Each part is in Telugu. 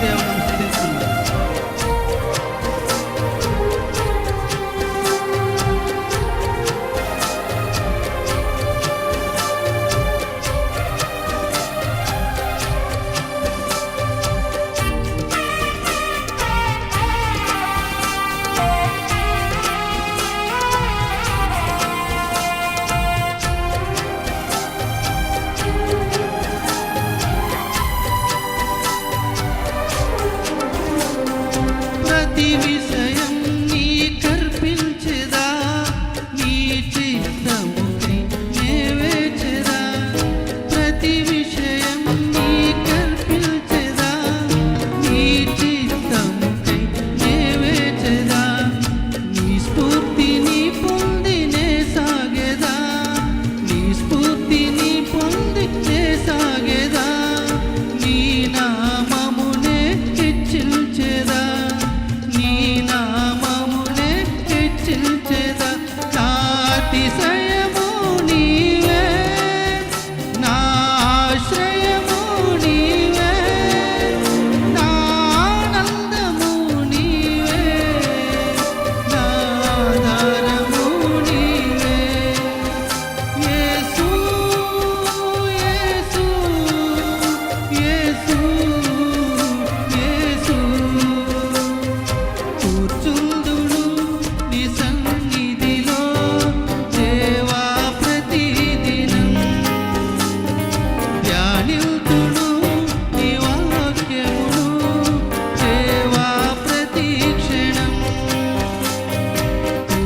되어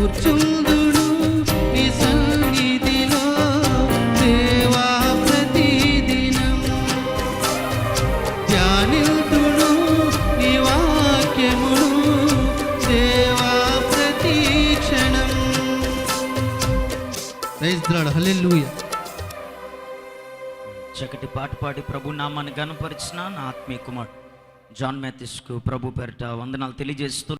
కూర్చుందును దేవా ప్రతిదినం. ధ్యానితుడు నీ వాక్యమును దేవా ప్రతీక్షణం. హల్లెలూయా చక్కటి పాట పాడి ప్రభు నామాన్ని గనపరిచిన నా ఆత్మీయ కుమారుడు జాన్ మ్యాథిస్కు ప్రభు పేరిట వందనాలు తెలియజేస్తూ